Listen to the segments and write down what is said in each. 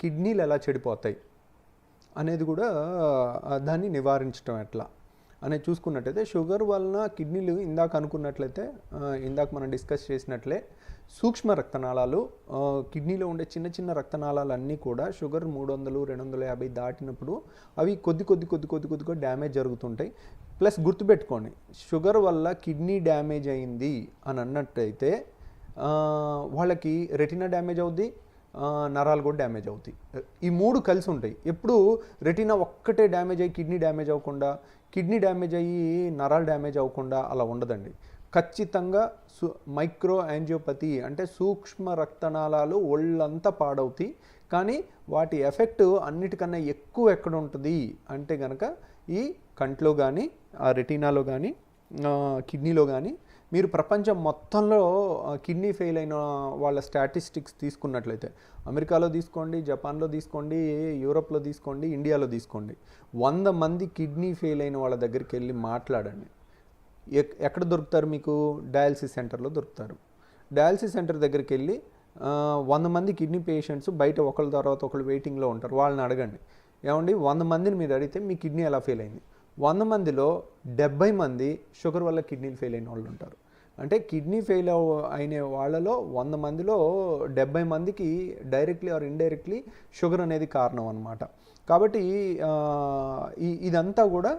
కిడ్నీలు ఎలా చెడిపోతాయి అనేది కూడా దాన్ని నివారించడం ఎట్లా అనేది చూసుకున్నట్టయితే షుగర్ వలన కిడ్నీలు ఇందాక అనుకున్నట్లయితే ఇందాక మనం డిస్కస్ చేసినట్లే సూక్ష్మ రక్తనాళాలు కిడ్నీలో ఉండే చిన్న చిన్న రక్తనాళాలు అన్నీ కూడా షుగర్ మూడు వందలు రెండు వందల యాభై దాటినప్పుడు అవి కొద్ది కొద్ది కొద్ది కొద్ది కొద్దిగా డ్యామేజ్ జరుగుతుంటాయి. ప్లస్ గుర్తుపెట్టుకోండి షుగర్ వల్ల కిడ్నీ డ్యామేజ్ అయింది అని అన్నట్టయితే వాళ్ళకి రెటినా డ్యామేజ్ అవుద్ది నరాలు కూడా డ్యామేజ్ అవుతాయి. ఈ మూడు కలిసి ఉంటాయి. ఎప్పుడు రెటీనా ఒక్కటే డ్యామేజ్ అయ్యి కిడ్నీ డ్యామేజ్ అవ్వకుండా కిడ్నీ డ్యామేజ్ అయ్యి నరాలు డ్యామేజ్ అవ్వకుండా అలా ఉండదండి. ఖచ్చితంగా సు మైక్రో యాంజియోపతి అంటే సూక్ష్మ రక్తనాళాలు ఒళ్ళంతా పాడవుతాయి. కానీ వాటి ఎఫెక్ట్ అన్నిటికన్నా ఎక్కువ ఎక్కడ ఉంటుంది అంటే కనుక ఈ కంట్లో కానీ ఆ రెటీనాలో కానీ కిడ్నీలో కానీ మీరు ప్రపంచం మొత్తంలో కిడ్నీ ఫెయిల్ అయిన వాళ్ళ స్టాటిస్టిక్స్ తీసుకున్నట్లయితే అమెరికాలో తీసుకోండి జపాన్లో తీసుకోండి యూరోప్లో తీసుకోండి ఇండియాలో తీసుకోండి. వంద మంది కిడ్నీ ఫెయిల్ అయిన వాళ్ళ దగ్గరికి వెళ్ళి మాట్లాడండి. ఎక్- ఎక్కడ దొరుకుతారు మీకు? డయాలసిస్ సెంటర్లో దొరుకుతారు. డయాలసిస్ సెంటర్ దగ్గరికి వెళ్ళి వంద మంది కిడ్నీ పేషెంట్స్ బయట ఒకళ్ళ తర్వాత ఒకళ్ళు వెయిటింగ్లో ఉంటారు. వాళ్ళని అడగండి. ఏమండి? వంద మందిని మీరు అడిగితే మీ కిడ్నీ ఎలా ఫెయిల్ అయింది? వంద మందిలో డెబ్బై మంది షుగర్ వల్ల కిడ్నీలు ఫెయిల్ అయిన వాళ్ళు ఉంటారు. అంటే కిడ్నీ ఫెయిల్ అయిన వాళ్ళలో వంద మందిలో డెబ్బై మందికి డైరెక్ట్లీ ఆర్ ఇండైరెక్ట్లీ షుగర్ అనేది కారణం అనమాట కాబట్టి ఇదంతా కూడా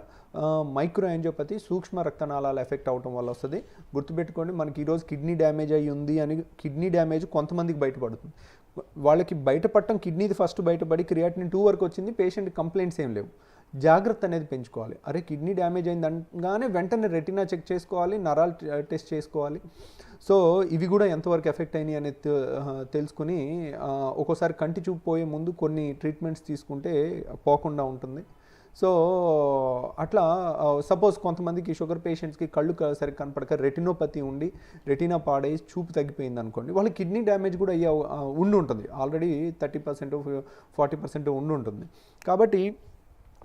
మైక్రో యాంజియోపతి సూక్ష్మ రక్తనాళాలు ఎఫెక్ట్ అవటం వల్ల వస్తుంది. గుర్తుపెట్టుకోండి మనకి ఈరోజు కిడ్నీ డ్యామేజ్ అయ్యి ఉంది అని కిడ్నీ డ్యామేజ్ కొంతమందికి బయటపడుతుంది. వాళ్ళకి బయటపడటం కిడ్నీది ఫస్ట్ బయటపడి క్రియాటిన్ టూ వరకు వచ్చింది పేషెంట్ కంప్లైంట్స్ ఏం లేవు. జాగ్రత్త అనేది పెంచుకోవాలి. అరే కిడ్నీ డ్యామేజ్ అయింది అనగానే వెంటనే రెటినా చెక్ చేసుకోవాలి నరాలు టెస్ట్ చేసుకోవాలి. సో ఇవి కూడా ఎంతవరకు ఎఫెక్ట్ అయినాయి అనేది తెలుసుకుని ఒక్కోసారి కంటి చూపు పోయే ముందు కొన్ని ట్రీట్మెంట్స్ తీసుకుంటే పోకుండా ఉంటుంది. సో అట్లా సపోజ్ కొంతమందికి షుగర్ పేషెంట్స్కి కళ్ళు సరిగ్గా కనపడక రెటినోపతి ఉండి రెటినా పాడై చూపు తగ్గిపోయింది అనుకోండి వాళ్ళ కిడ్నీ డ్యామేజ్ కూడా అయ్యే ఉండి ఉంటుంది. Already thirty percent forty percent ఉండి ఉంటుంది. కాబట్టి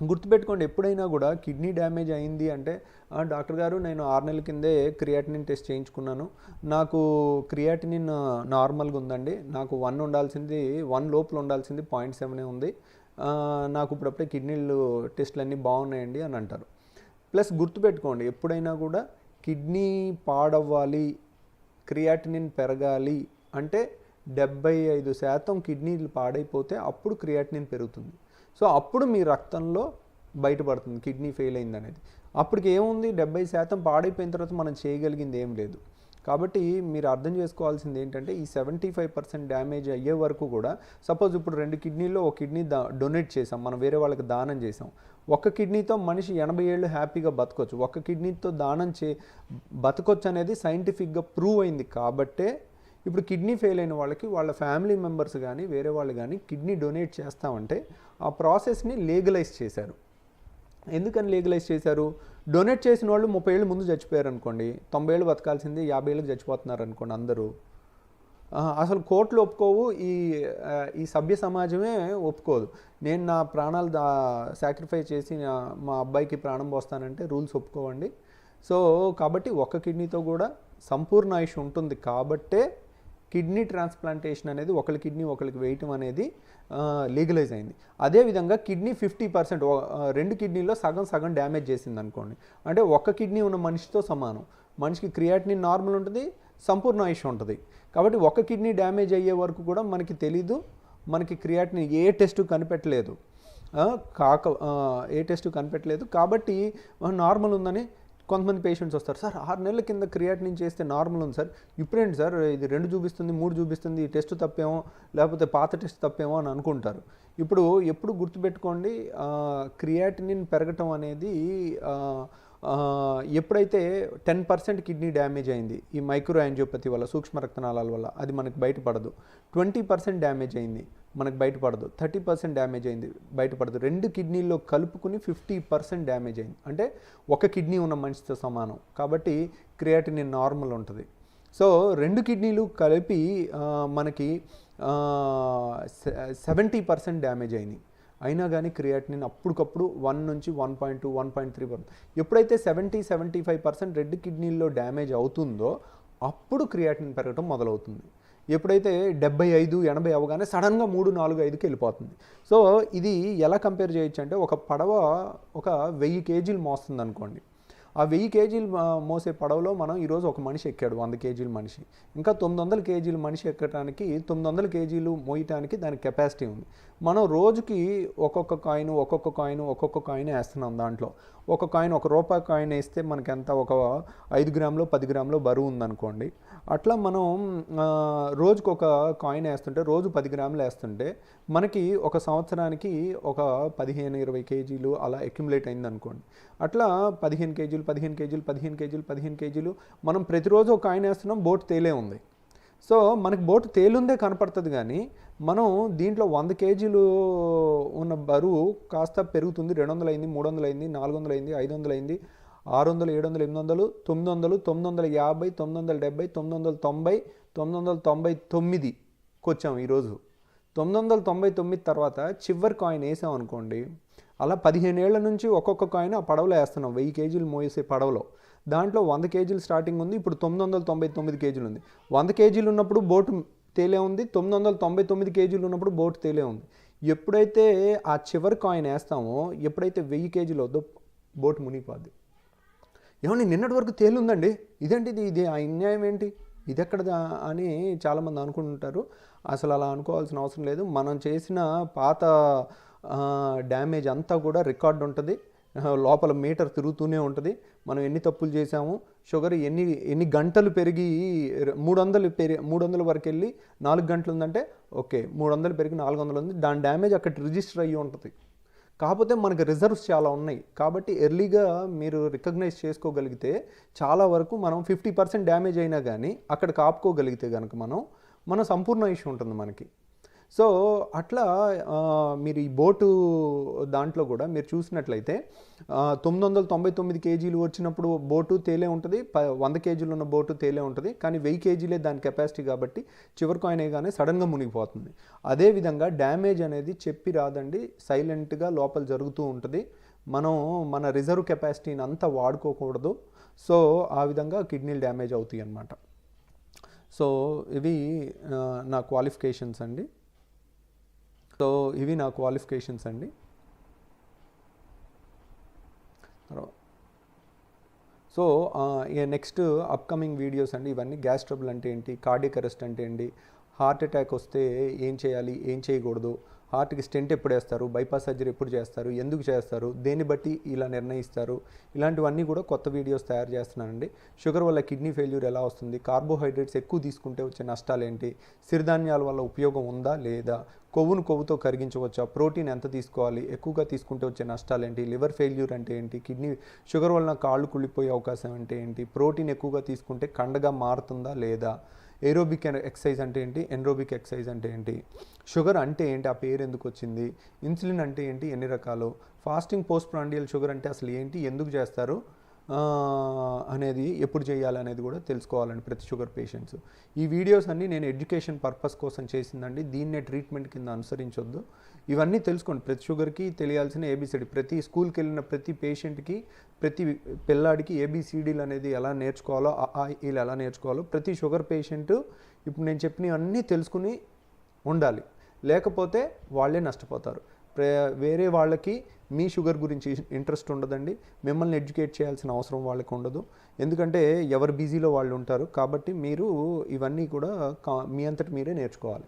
గుర్తుపెట్టుకోండి ఎప్పుడైనా కూడా కిడ్నీ డ్యామేజ్ అయింది అంటే డాక్టర్ గారు నేను ఆరు నెలల కిందే క్రియాటినిన్ టెస్ట్ చేయించుకున్నాను. నాకు క్రియాటినిన్ నార్మల్గా ఉందండి. నాకు వన్ ఉండాల్సింది వన్ లోపల ఉండాల్సింది పాయింట్ సెవెనే ఉంది. నాకు ఇప్పుడప్పుడే కిడ్నీలు టెస్ట్లు అన్నీ బాగున్నాయండి అని అంటారు. ప్లస్ గుర్తుపెట్టుకోండి ఎప్పుడైనా కూడా కిడ్నీ పాడవ్వాలి క్రియాటినిన్ పెరగాలి అంటే డెబ్బై ఐదు శాతం కిడ్నీలు పాడైపోతే అప్పుడు క్రియాటినిన్ పెరుగుతుంది. సో అప్పుడు మీ రక్తంలో బయటపడుతుంది కిడ్నీ ఫెయిల్ అయింది అనేది అప్పటికి ఏముంది? డెబ్బై శాతం పాడైపోయిన తర్వాత మనం చేయగలిగింది ఏం లేదు. కాబట్టి మీరు అర్థం చేసుకోవాల్సింది ఏంటంటే ఈ సెవెంటీ ఫైవ్ పర్సెంట్ డ్యామేజ్ అయ్యే వరకు కూడా సపోజ్ ఇప్పుడు రెండు కిడ్నీలో ఒక కిడ్నీ దా డొనేట్ చేసాం మనం వేరే వాళ్ళకి దానం చేసాం. ఒక్క కిడ్నీతో మనిషి ఎనభై ఏళ్ళు హ్యాపీగా బతకొచ్చు. ఒక్క కిడ్నీతో దానం చే బతకొచ్చు అనేది సైంటిఫిక్గా ప్రూవ్ అయింది కాబట్టే ఇప్పుడు కిడ్నీ ఫెయిల్ అయిన వాళ్ళకి వాళ్ళ ఫ్యామిలీ మెంబర్స్ కానీ వేరే వాళ్ళు కానీ కిడ్నీ డొనేట్ చేస్తామంటే ఆ ప్రాసెస్ని లీగలైజ్ చేశారు. ఎందుకని లీగలైజ్ చేశారు? డొనేట్ చేసిన వాళ్ళు ముప్పై ఏళ్ళు ముందు చచ్చిపోయారు అనుకోండి తొంభై ఏళ్ళు బతకాల్సింది యాభై ఏళ్ళకి చచ్చిపోతున్నారు అనుకోండి అందరూ అసలు కోర్టులు ఒప్పుకోవు ఈ ఈ సభ్య సమాజమే ఒప్పుకోదు. నేను నా ప్రాణాలు దా సాక్రిఫై చేసి మా అబ్బాయికి ప్రాణం పోస్తానంటే రూల్స్ ఒప్పుకోవండి. సో కాబట్టి ఒక్క కిడ్నీతో కూడా సంపూర్ణ ఆయుష్ ఉంటుంది కాబట్టే కిడ్నీ ట్రాన్స్ప్లాంటేషన్ అనేది ఒకరి కిడ్నీ ఒకరికి వేయటం అనేది లీగలైజ్ అయింది. అదేవిధంగా కిడ్నీ ఫిఫ్టీ పర్సెంట్ రెండు కిడ్నీలో సగం సగం డ్యామేజ్ చేసింది అనుకోండి. అంటే ఒక్క కిడ్నీ ఉన్న మనిషితో సమానం. మనిషికి క్రియాటినిన్ నార్మల్ ఉంటుంది సంపూర్ణ ఆయుష్ ఉంటుంది. కాబట్టి ఒక కిడ్నీ డ్యామేజ్ అయ్యే వరకు కూడా మనకి తెలీదు మనకి క్రియాటిని ఏ టెస్ట్ కనిపెట్టలేదు. కాక ఏ టెస్ట్ కనిపెట్టలేదు. కాబట్టి నార్మల్ ఉందని కొంతమంది పేషెంట్స్ వస్తారు. సార్ ఆరు నెలల కింద క్రియాటినిన్ చేస్తే నార్మల్ ఉంది సార్. ఇప్పుడేంటి సార్ ఇది రెండు చూపిస్తుంది మూడు చూపిస్తుంది ఈ టెస్ట్ తప్పేమో లేకపోతే పాత టెస్ట్ తప్పేమో అని అనుకుంటారు. ఇప్పుడు ఎప్పుడు గుర్తుపెట్టుకోండి క్రియాటినిన్ పెరగటం అనేది ఎప్పుడైతే టెన్ పర్సెంట్ కిడ్నీ డ్యామేజ్ అయింది ఈ మైక్రో యాంజియోపతి వల్ల సూక్ష్మ రక్తనాళాల వల్ల అది మనకు బయటపడదు. ట్వంటీ పర్సెంట్ డ్యామేజ్ అయింది. మనకు బయటపడదు. థర్టీ పర్సెంట్ డ్యామేజ్ అయింది బయటపడదు. రెండు కిడ్నీల్లో కలుపుకుని ఫిఫ్టీ పర్సెంట్ డ్యామేజ్ అయింది. అంటే ఒక కిడ్నీ ఉన్న మనిషితో సమానం. కాబట్టి క్రియాటినిన్ నార్మల్ ఉంటుంది. సో రెండు కిడ్నీలు కలిపి మనకి సెవెంటీ పర్సెంట్ డ్యామేజ్ అయింది. అయినా కానీ క్రియాటినిన్ అప్పటికప్పుడు వన్ నుంచి one point two one point three percent ఎప్పుడైతే seventy seventy five percent red కిడ్నీల్లో డ్యామేజ్ అవుతుందో అప్పుడు క్రియాటినిన్ పెరగటం మొదలవుతుంది. ఎప్పుడైతే డెబ్బై ఐదు ఎనభై అవగానే సడన్గా మూడు నాలుగు ఐదుకి వెళ్ళిపోతుంది. సో ఇది ఎలా కంపేర్ చేయొచ్చు అంటే ఒక పడవ ఒక వెయ్యి కేజీలు మోస్తుంది అనుకోండి ఆ వెయ్యి కేజీలు మోసే పడవలో మనం ఈరోజు ఒక మనిషి ఎక్కాడు వంద కేజీల మనిషి. ఇంకా తొమ్మిది వందల కేజీల మనిషి ఎక్కడానికి తొమ్మిది వందల కేజీలు మోయటానికి దానికి కెపాసిటీ ఉంది. మనం రోజుకి ఒక్కొక్క కాయిన్ ఒక్కొక్క కాయిన్ ఒక్కొక్క కాయిన్ వేస్తున్నాం దాంట్లో. ఒక కాయిన్ ఒక రూపాయి కాయిన్ వేస్తే మనకి ఎంత? ఒక ఐదు గ్రాములు పది గ్రాములు బరువు ఉందనుకోండి. అట్లా మనం రోజుకు ఒక కాయిన్ వేస్తుంటే రోజు పది గ్రాములు వేస్తుంటే మనకి ఒక సంవత్సరానికి ఒక పదిహేను ఇరవై కేజీలు అలా అక్యుములేట్ అయింది అనుకోండి అట్లా పదిహేను కేజీలు పదిహేను కేజీలు పదిహేను కేజీలు పదిహేను కేజీలు. మనం ప్రతిరోజు ఒక ఆయన వేస్తున్నాం బోట్ తేలే ఉంది. సో మనకి బోట్ తేలుందే కనపడుతుంది కానీ మనం దీంట్లో వంద కేజీలు ఉన్న బరువు కాస్త పెరుగుతుంది. రెండు వందలు అయింది మూడు వందలు అయింది నాలుగు వందలు అయింది ఐదు వందలు అయింది ఆరు వందలు ఏడు వందలు ఎనిమిది వందలు తొమ్మిది వందలు తొమ్మిది వందల యాభై తొమ్మిది వందల డెబ్బై తొమ్మిది వందల తొంభై తొమ్మిది వందల తొంభై తొమ్మిదికి వచ్చాము ఈరోజు. తొమ్మిది వందల తొంభై తొమ్మిది తర్వాత చివరి కాయిన్ వేసాం అనుకోండి అలా పదిహేను ఏళ్ళ నుంచి ఒక్కొక్క కాయిన్ ఆ పడవలో వేస్తున్నాం వెయ్యి కేజీలు మోసే పడవలో. దాంట్లో వంద కేజీలు స్టార్టింగ్ ఉంది ఇప్పుడు తొమ్మిది వందల తొంభై తొమ్మిది కేజీలు ఉంది. వంద కేజీలు ఉన్నప్పుడు బోటు తేలే ఉంది తొమ్మిది వందల తొంభై తొమ్మిది కేజీలు ఉన్నప్పుడు బోటు తేలే ఉంది. ఎప్పుడైతే ఆ చివరి కాయిన్ వేస్తామో ఎప్పుడైతే వెయ్యి కేజీలు వద్దో బోటు మునిగిపోద్ది. ఏమండి నిన్నటి వరకు తేలుందండి? ఇదేంటి ఇది ఇది ఆ అన్యాయం ఏంటి? ఇది ఎక్కడదా అని చాలామంది అనుకుంటుంటారు. అసలు అలా అనుకోవాల్సిన అవసరం లేదు. మనం చేసిన పాత డ్యామేజ్ అంతా కూడా రికార్డ్ ఉంటుంది. లోపల మీటర్ తిరుగుతూనే ఉంటుంది. మనం ఎన్ని తప్పులు చేసాము షుగర్ ఎన్ని ఎన్ని గంటలు పెరిగి మూడు వందలు పెరి మూడు వందల వరకు వెళ్ళి నాలుగు గంటలు ఉందంటే ఓకే మూడు వందలు పెరిగి నాలుగు వందలు ఉంది. దాని డ్యామేజ్ అక్కడ రిజిస్టర్ అయ్యి ఉంటుంది. కాకపోతే మనకి రిజర్వ్స్ చాలా ఉన్నాయి. కాబట్టి ఎర్లీగా మీరు రికగ్నైజ్ చేసుకోగలిగితే చాలా వరకు మనం ఫిఫ్టీ పర్సెంట్ డ్యామేజ్ అయినా కానీ అక్కడ కాపుకోగలిగితే కనుక మనం మన సంపూర్ణ ఇష్యూ ఉంటుంది మనకి. సో అట్లా మీరు ఈ బోటు దాంట్లో కూడా మీరు చూసినట్లయితే తొమ్మిది వందల తొంభై తొమ్మిది కేజీలు వచ్చినప్పుడు బోటు తేలే ఉంటుంది ప వంద కేజీలు ఉన్న బోటు తేలే ఉంటుంది కానీ వెయ్యి కేజీలే దాని కెపాసిటీ కాబట్టి చివరికి ఆయన కానీ సడన్గా మునిగిపోతుంది. అదేవిధంగా డ్యామేజ్ అనేది చెప్పి రాదండి సైలెంట్గా లోపల జరుగుతూ ఉంటుంది. మనం మన రిజర్వ్ కెపాసిటీని అంతా వాడుకోకూడదు. సో ఆ విధంగా కిడ్నీలు డ్యామేజ్ అవుతాయి అన్నమాట సో ఇవి నా క్వాలిఫికేషన్స్ అండి. సో ఇవి నా క్వాలిఫికేషన్స్ అండి. సో నెక్స్ట్ అప్కమింగ్ వీడియోస్ అండి. ఇవన్నీ గ్యాస్ ట్రబుల్ అంటే ఏంటి? కార్డియక్ అరెస్ట్ అంటే ఏంటి? హార్ట్ అటాక్ వస్తే ఏం చేయాలి? ఏం చేయకూడదు? హార్ట్కి స్టెంట్ ఎప్పుడు వేస్తారు? బైపాస్ సర్జరీ ఎప్పుడు చేస్తారు? ఎందుకు చేస్తారు? దేన్ని బట్టి ఇలా నిర్ణయిస్తారు? ఇలాంటివన్నీ కూడా కొత్త వీడియోస్ తయారు చేస్తున్నానండి. షుగర్ వల్ల కిడ్నీ ఫెయిల్యూర్ ఎలా వస్తుంది? కార్బోహైడ్రేట్స్ ఎక్కువ తీసుకుంటే వచ్చే నష్టాలు ఏంటి సిరిధాన్యాల వల్ల ఉపయోగం ఉందా? లేదా? కొవ్వును కొవ్వుతో కరిగించవచ్చా? ప్రోటీన్ ఎంత తీసుకోవాలి? ఎక్కువగా తీసుకుంటే వచ్చే నష్టాలు ఏంటి లివర్ ఫెయిల్యూర్ అంటే ఏంటి? కిడ్నీ షుగర్ వలన కాళ్ళు కుళ్ళిపోయే అవకాశం అంటే ఏంటి? ప్రోటీన్ ఎక్కువగా తీసుకుంటే కండగా మారుతుందా? లేదా? ఏరోబిక్ ఎక్సైజ్ అంటే ఏంటి? ఎన్రోబిక్ ఎక్సైజ్ అంటే ఏంటి? షుగర్ అంటే ఏంటి? ఆ పేరు ఎందుకు వచ్చింది? ఇన్సులిన్ అంటే ఏంటి? ఎన్ని రకాలు? ఫాస్టింగ్ పోస్ట్ ప్రాండియల్ షుగర్ అంటే అసలు ఏంటి? ఎందుకు చేస్తారు? అనేది ఎప్పుడు చేయాలి అనేది కూడా తెలుసుకోవాలండి ప్రతి షుగర్ పేషెంట్స్. ఈ వీడియోస్ అన్నీ నేను ఎడ్యుకేషన్ పర్పస్ కోసం చేసిందండి. దీన్నే ట్రీట్మెంట్ కింద అనుసరించొద్దు. ఇవన్నీ తెలుసుకోండి. ప్రతి షుగర్కి తెలియాల్సిన ఏబిసిడి ప్రతి స్కూల్కి వెళ్ళిన ప్రతి పేషెంట్కి ప్రతి పిల్లాడికి ఏబిసిడీలు అనేది ఎలా నేర్చుకోవాలో ఆ, వీళ్ళు ఎలా నేర్చుకోవాలో ప్రతి షుగర్ పేషెంట్ ఇప్పుడు నేను చెప్పినవన్నీ తెలుసుకుని ఉండాలి. లేకపోతే వాళ్ళే నష్టపోతారు. వేరే వాళ్ళకి మీ షుగర్ గురించి ఇంట్రెస్ట్ ఉండదండి. మిమ్మల్ని ఎడ్యుకేట్ చేయాల్సిన అవసరం వాళ్ళకి ఉండదు. ఎందుకంటే ఎవరు బిజీలో వాళ్ళు ఉంటారు. కాబట్టి మీరు ఇవన్నీ కూడా కా- మీ అంతటి మీరే నేర్చుకోవాలి.